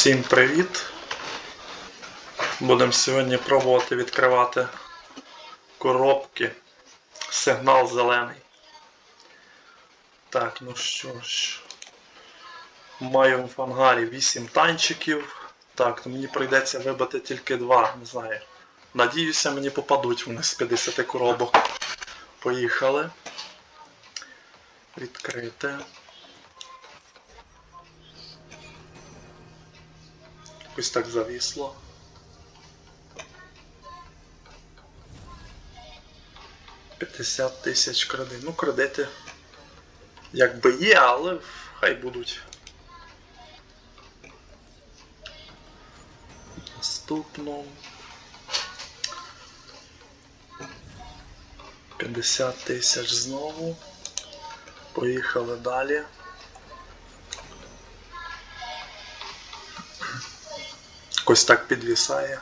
Всім привіт! Будемо сьогодні пробувати відкривати коробки. Сигнал зелений. Так, ну що ж. Маю в ангарі 8 танчиків. Так, ну мені прийдеться вибити тільки 2, не знаю. Надіюся, мені попадуть вони з 50 коробок. Поїхали. Відкрити. Якось так завісло. П'ятдесят тисяч кредит. Ну, кредити якби є, але хай будуть. Наступно. 50 тисяч знову. Поїхали далі. Якось так підвісає.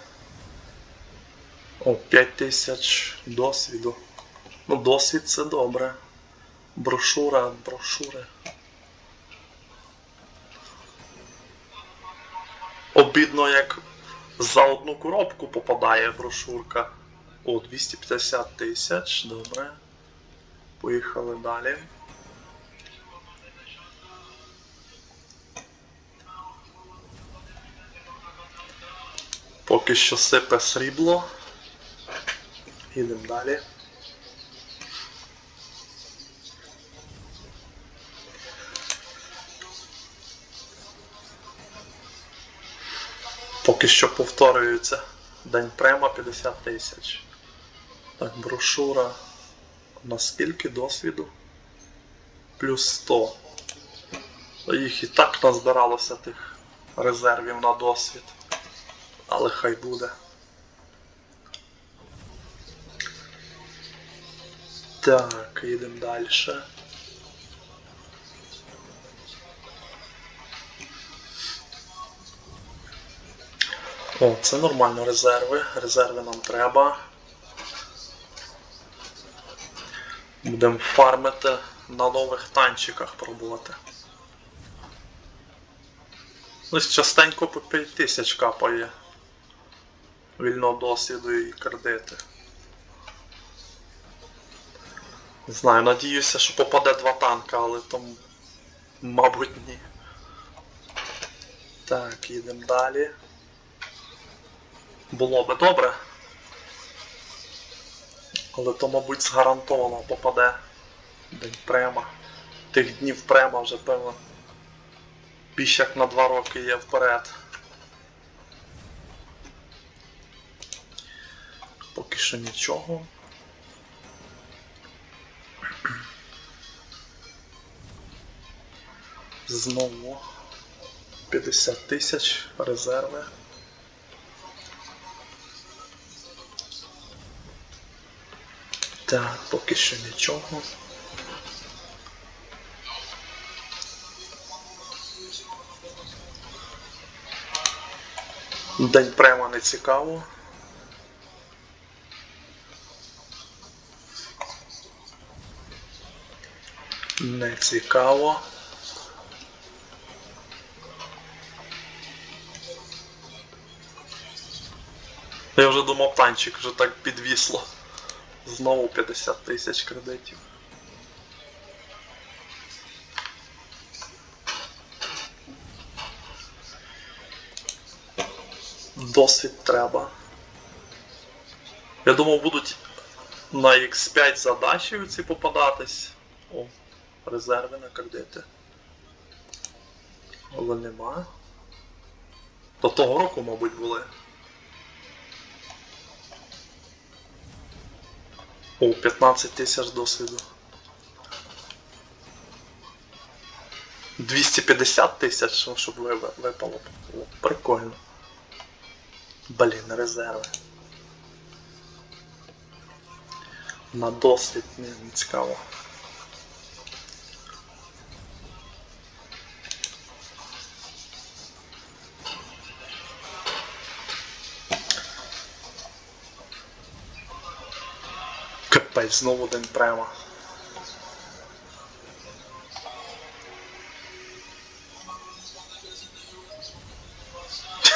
О, 5 тисяч досвіду. Ну, досвід це добре. Брошура, брошури. Обідно, як за одну коробку попадає брошурка. О, 250 тисяч, добре. Поїхали далі. Поки що сипе срібло. Їдемо далі. Поки що повторюється. День према 50 тисяч. Так, брошура. Наскільки досвіду? Плюс 100. Їх і так назбиралося тих резервів на досвід. Але хай буде. Так, їдемо далі. О, це нормально резерви. Резерви нам треба. Будемо фармити на нових танчиках пробувати. Ось частенько по 5 тисяч капає вільного досвіду і кредити. Не знаю, надіюся, що попаде два танка, але там, мабуть, ні. Так, їдемо далі. Було би добре. Але то, мабуть, згарантовано попаде день према. Тих днів према вже певно. Більш як на два роки є вперед. Що нічого. Знову 50 тисяч резерви. Так, поки що нічого. День прямо не цікаво. Не цікаво. Я вже думав танчик вже так підвісло. Знову 50 тисяч кредитів. Досвід треба. Я думав, будуть на X5 задачі ці попадатись. О, резерви на кредити. Але нема. До того року, мабуть, були. О, 15 тисяч досвіду. 250 тисяч, щоб ви- випало. О, прикольно. Блін, резерви. На досвід не цікаво. Капець, знову день према.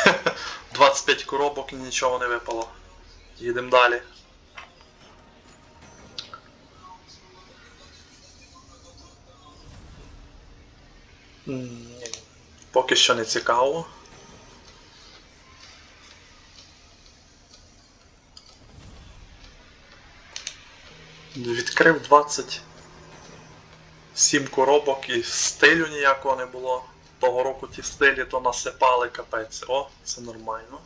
25 коробок і нічого не випало. Їдемо далі. М, Поки що не цікаво. Відкрив 27 коробок і стилю ніякого не було. Того року ті стилі то насипали капець. О, це нормально.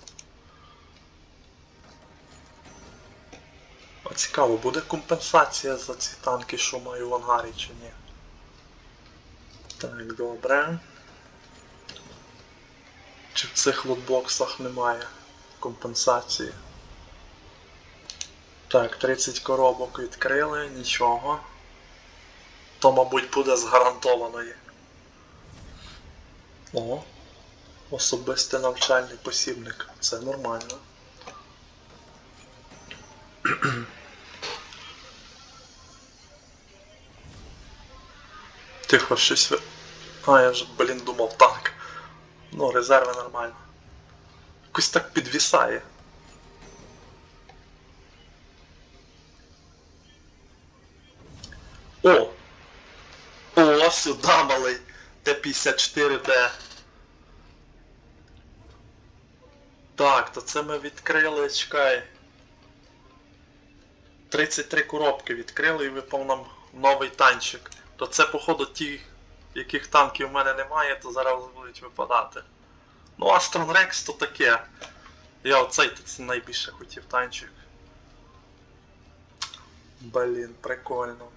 А цікаво, буде компенсація за ці танки, що маю в ангарі чи ні? Так, добре. Чи в цих лотбоксах немає компенсації? Так, 30 коробок відкрили, нічого. То, мабуть, буде з гарантованої. О, особистий навчальний посібник. Це нормально. Тихо, щось ви. А, я ж, блін, думав танк. Ну, резерви нормально. Якось так підвісає. Сюди, малий! Т-54Д. Так, то це ми відкрили, чекай. 33 коробки відкрили і випав новий танчик. То це, походу, ті, яких танків в мене немає, то зараз будуть випадати. Ну, Aston Rex то таке. Я оцей це найбільше хотів танчик. Блін, прикольно.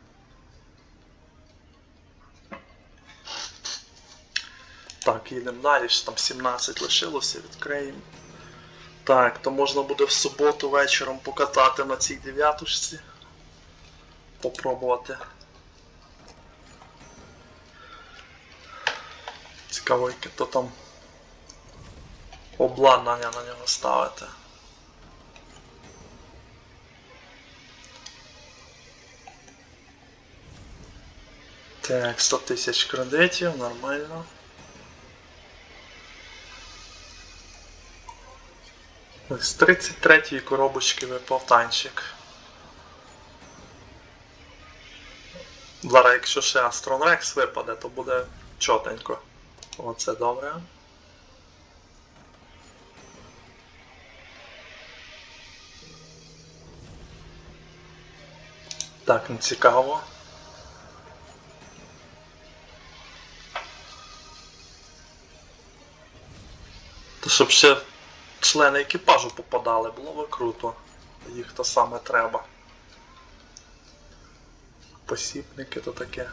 Так, їдемо далі, ж там 17 лишилося, відкриємо. Так, то можна буде в суботу вечором покатати на цій дев'ятушці. Попробувати. Цікаво, яке то там обладнання на нього ставити. Так, 100 тисяч кредитів, нормально. З 33-ї коробочки випав танчик. Зараз, якщо ще Aston Rex випаде, то буде чотенько. Оце добре. Так, не цікаво. То щоб ще члени екіпажу попадали, було би круто. Їх то саме треба. Посібники то таке.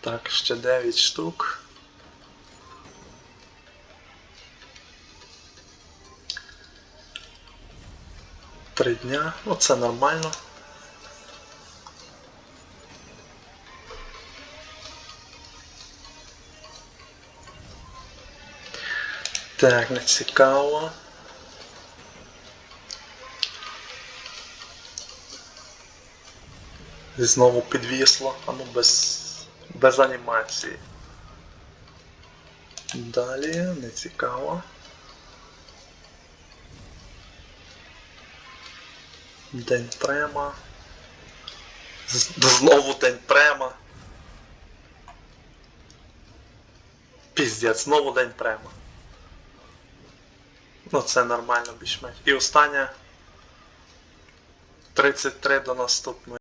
Так, ще 9 штук. Три дня. Ну це нормально. Так, не цікаво. Знову підвісло, а ну без, без анімації. Далі, не цікаво. День према. Знову день према. Піздець, знову день према. Ну це нормально більш-менш. І остання 33 до наступної.